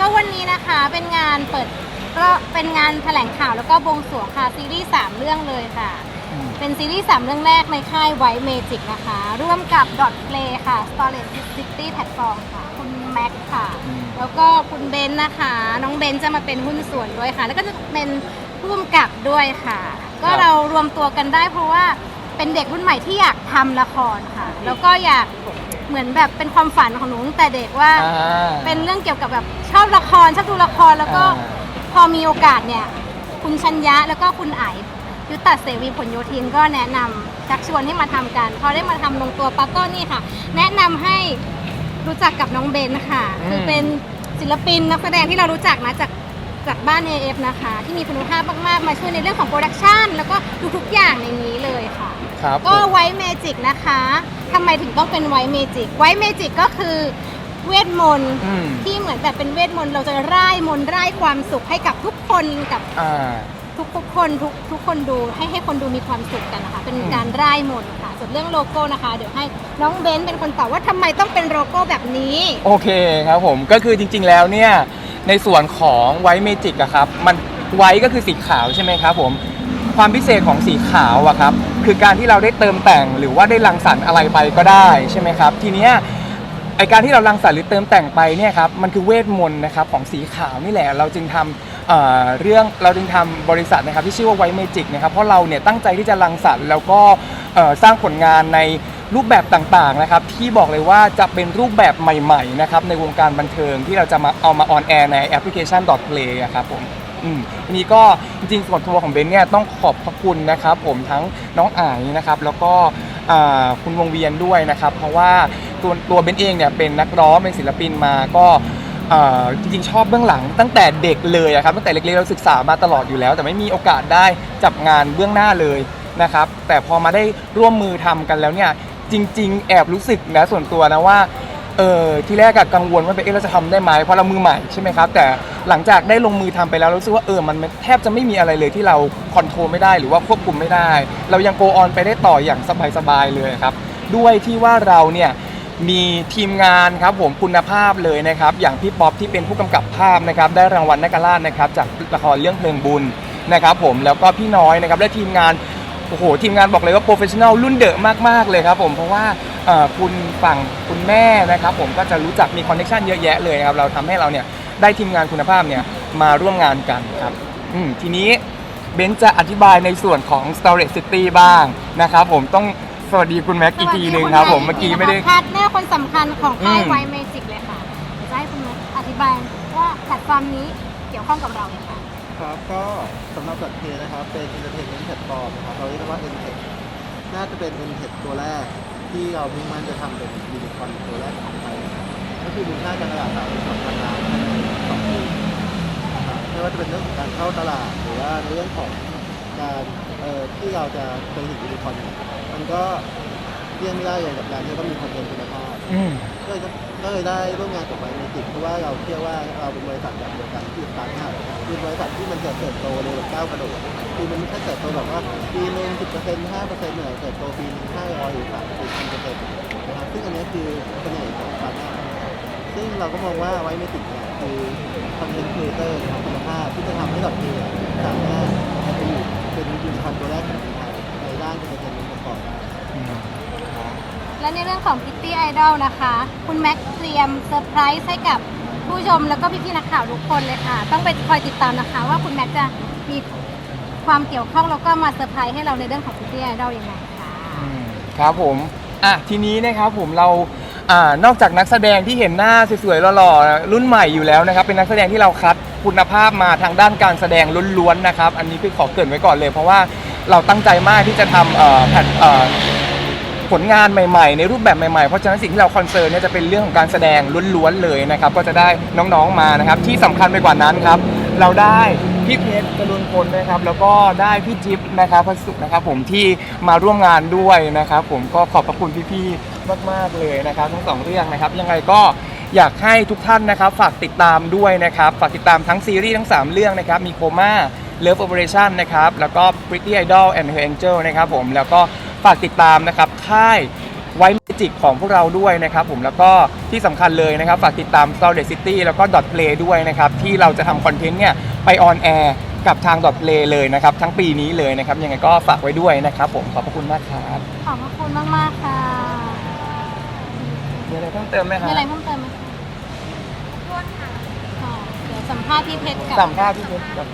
ก็วันนี้นะคะเป็นงานเปิดก็เป็นงานแถลงข่าวแล้วก็บวงสรวงค่ะซีรีส์3เรื่องเลยค่ะอืมเป็นซีรีส์3เรื่องแรกในค่ายไว t ์เมจิกนะคะ ร่วมกับ Dot Play ค่ะ Storage City Platform ค่ะ คุณแม็กค่ะอืมแล้วก็คุณเบนซ์นะคะ น้องเบนซ์จะมาเป็นหุ้นส่วนด้วยค่ะ แล้วก็จะเป็นผู้กำกับด้วยค่ะ ก็เรารวมตัวกันได้เพราะว่าเป็นเด็กรุ่นใหม่ที่อยากทำละครค่ะ แล้วก็อยาก เหมือนแบบเป็นความฝันของหนูตั้งแต่เด็กว่า อ่า เป็นเรื่องเกี่ยวกับแบบชอบละครชอบดูละครแล้วก็อ่า พอมีโอกาสเนี่ยคุณชัญญะแล้วก็คุณไอายยุตตเสวีผลโยธินก็แนะนำชักชวนให้มาทำกันพอได้มาทำลงตัวปั๊บก็นี่ค่ะ แนะนำให้รู้จักกับน้องเบนค่ะอืมคือเป็นศิลปินนักแสดงที่เรารู้จักนะจาก จากบ้าน AF นะคะ ที่มีคุณภาพมาก ๆ มาช่วยในเรื่องของโปรดักชันแล้วก็ทุกๆอย่างในนี้เลยค่ะ ครับก็ผมไวท์เมจิกนะคะทำไมถึงต้องเป็นไวท์เมจิกไวท์เมจิกก็คือเวทมนต์อืมที่เหมือนแบบเป็นเวทมนต์เราจะร่ายมนต์ร่ายความสุขให้กับทุกคนกับ อ่า ทุกทุกคนทุกทุกคนดูให้ให้คนดูมีความสุขกันนะคะ เป็นอืมการร่ายมนต์ค่ะ ส่วนเรื่องโลโก้นะคะ เดี๋ยวให้น้องเบนซ์เป็นคนตอบว่าทำไมต้องเป็นโลโก้แบบนี้ โอเคครับผมก็คือจริงๆแล้วเนี่ย ในส่วนของไวท์เมจิกอะครับ มันไวท์ก็คือสีขาวใช่ไหมครับผมความพิเศษของสีขาวอะครับ คือการที่เราได้เติมแต่งหรือว่าได้รังสรรค์อะไรไปก็ได้ใช่ไหมครับ ทีเนี้ย ไอการที่เรารังสรรค์หรือเติมแต่งไปเนี่ยครับมันคือเวทมนต์นะครับของสีขาวนี่แหละเราจึงทำเอ่อเรื่องเราจึงทำบริษัทนะครับที่ชื่อว่าไวท์เมจิกนะครับเพราะเราเนี่ยตั้งใจที่จะรังสรรค์แล้วก็เอ่อสร้างผลงานในรูปแบบต่างๆนะครับที่บอกเลยว่าจะเป็นรูปแบบใหม่ๆนะครับในวงการบันเทิงที่เราจะมาเอามาออนแอร์ในแอปพลิเคชัน .play อะครับผม อืมทีนี้ก็จริงๆส่วนตัวของเบนเนี่ยต้องขอบพระคุณนะครับ ผมทั้งน้องอายนะครับ แล้วก็อ่าคุณวงเวียนด้วยนะครับ เพราะว่า ตัวตัวเบนเองเนี่ยเป็นนักร้องเป็นศิลปินมาก็เอ่อจริงๆชอบเบื้องหลังตั้งแต่เด็กเลยอะครับตั้งแต่เล็กๆเราศึกษามาตลอดอยู่แล้ว แต่ไม่มีโอกาสได้จับงานเบื้องหน้าเลยนะครับแต่พอมาได้ร่วมมือทำกันแล้วเนี่ยจริง ๆ แอบรู้สึกนะส่วนตัวนะว่าเออที่แรกอะกังวลว่าเอ๊ะเราจะทำได้ไหมเพราะเรามือใหม่ใช่ไหมครับแต่หลังจากได้ลงมือทำไปแล้วรู้สึกว่าเออมันแทบจะไม่มีอะไรเลยที่เราคอนโทรลไม่ได้หรือว่าควบคุมไม่ได้ เรายังโกออนไปได้ต่ออย่างสบายๆเลยครับ ด้วยที่ว่าเราเนี่ย มีทีมงานครับผมคุณภาพเลยนะครับ อย่างพี่ป๊อปที่เป็นผู้กำกับภาพนะครับ ได้รางวัลนักราชนะครับ จากละครเรื่องเพลิงบุญนะครับผมแล้วก็พี่น้อยนะครับและทีมงานโอ้โหทีมงานบอกเลยว่าโปรเฟชชั่นอลรุ่นเดอะมากๆเลยครับผมเพราะว่าคุณฝั่งคุณแม่นะครับผมก็จะรู้จักมีคอนเนคชันเยอะแยะเลยครับเราทำให้เราเนี่ยได้ทีมงานคุณภาพเนี่ยมาร่วมงานกันครับทีนี้เบนจะอธิบายในส่วนของ Storage City บ้างนะครับผมต้อง สวัสดีคุณแม็กอีกทีหนึ่งครับผมเมื่อกี้ไม่ได้ พาร์ทเนอร์คนสำคัญของค่ายอืม ไวท์เมจิกเลยค่ะเดี๋ยวจะให้คุณแม็กอธิบายว่าแพลตฟอร์มนี้เกี่ยวข้องกับเราเลยค่ะ ครับก็สำหรับดัตเพนะครับ เป็น entertainment platform นะครับเราเรียกว่า n t e c h น่าจะเป็น n t e c h ตัวแรก ที่เรามุ่งมั่นจะทำเป็นยูนิคอร์นตัวแรกของไทยนะครับก็คือมูลค่าการตลาดสามสิบสองพันล้านภายในสองปีนะครับไม่ว่าจะเป็นเรื่องของการเข้าตลาด หรือว่าเรื่องของการเอ่อที่เราจะเป็นถึงยูนิคอร์นเนี่ยมันก็เลี่ยงไม่ได้เลยกับการที่ต้องมีคอนเทนต์คุณภาพ อืม ก็เลยก็เลยได้ร่วมงานกับไบเมจิกเพราะว่าเราเชื่อว่าเราเป็นบริษัทแบบเดียวกันที่สตาร์ทอัพคือบริษัทที่มันจะเติบโตในแบบก้าวกระโดดคือมันไม่ใช่เติบโตแบบว่าปีหนึ่งสิบเปอร์เซ็นต์ห้าเปอร์เซ็นต์เหนือเติบโตปีหนึงห้าร้อยหรือสามสิบเปอร์เซ็นต์นะครับซึ่งอันนี้คือเสน่ห์ของสตาร์ทอัพซึ่งเราก็มองว่าไวเมจิกเนี่ยคือคอนเทนต์ครีเอเตอร์คุณภาพที่จะทำให้เราเนี่ยสามารถ ไปอยู่เป็นยูนิคอร์นตัวแรกของไทยในด้านการเป็นประกอบได้อืมและในเรื่องของ Kitty Idol นะคะ คุณแม็กเตรียมเซอร์ไพรส์ให้กับผู้ชมแล้วก็พี่ๆนักข่าวทุกคนเลยค่ะ ต้องไปคอยติดตามนะคะ ว่าคุณแม็กจะมีความเกี่ยวข้องแล้วก็มาเซอร์ไพรส์ให้เราในเรื่องของ Kitty Idol ยังไงค่ะ อืมครับผม อะทีนี้นะครับผมเรา อ่านอกจากนักแสดงที่เห็นหน้าสวยๆหล่อๆรุ่นใหม่อยู่แล้วนะครับ เป็นนักแสดงที่เราคัดคุณภาพมาทางด้านการแสดงล้วนๆนะครับ อันนี้คือขอเกรินไว้ก่อนเลย เพราะว่าเราตั้งใจมากที่จะทำเอ่อแพทเอ่อผลงานใหม่ๆ ในรูปแบบใหม่ๆ เพราะฉะนั้นสิ่งที่เราคอนเซิร์นเนี่ยจะเป็นเรื่องของการแสดงล้วนๆเลยนะครับ ก็จะได้น้องๆมานะครับ ที่สำคัญไปกว่านั้นครับ เราได้พี่เพชรกรุณพลนะครับ แล้วก็ได้พี่จิ๊บนะครับพระสุขนะครับผมที่มาร่วมงานด้วยนะครับ ผมก็ขอบพระคุณพี่ๆ มากๆเลยนะครับ ทั้งสองเรื่องนะครับ ยังไงก็อยากให้ทุกท่านนะครับ ฝากติดตามด้วยนะครับ ฝากติดตามทั้งซีรีส์ทั้ง 3 เรื่องนะครับ มีโคม่า Love Operation นะครับ แล้วก็ Pretty Idol and Her Angel นะครับผม แล้วก็ฝากติดตามนะครับ ค่ายไวท์เมจิกของพวกเราด้วยนะครับผมแล้วก็ที่สำคัญเลยนะครับ ฝากติดตาม s t o r y City แล้วก็ Dot Play ด้วยนะครับ ที่เราจะทำคอนเทนต์เนี่ยไปออนแอร์กับทาง Dot Play เลยนะครับ ทั้งปีนี้เลยนะครับ ยังไงก็ฝากไว้ด้วยนะครับผมขอบพระคุณมากครับ ขอบพระคุณมาก ๆ ค่ะ มีอะไรเพิ่มเติมไหมคมีรับอะไรเพิ่มเติมไหมคะอ๋อเดี๋ยวสัมภาษณ์พี่เพชรกับสัมภาษณ์พี่เพชรครับ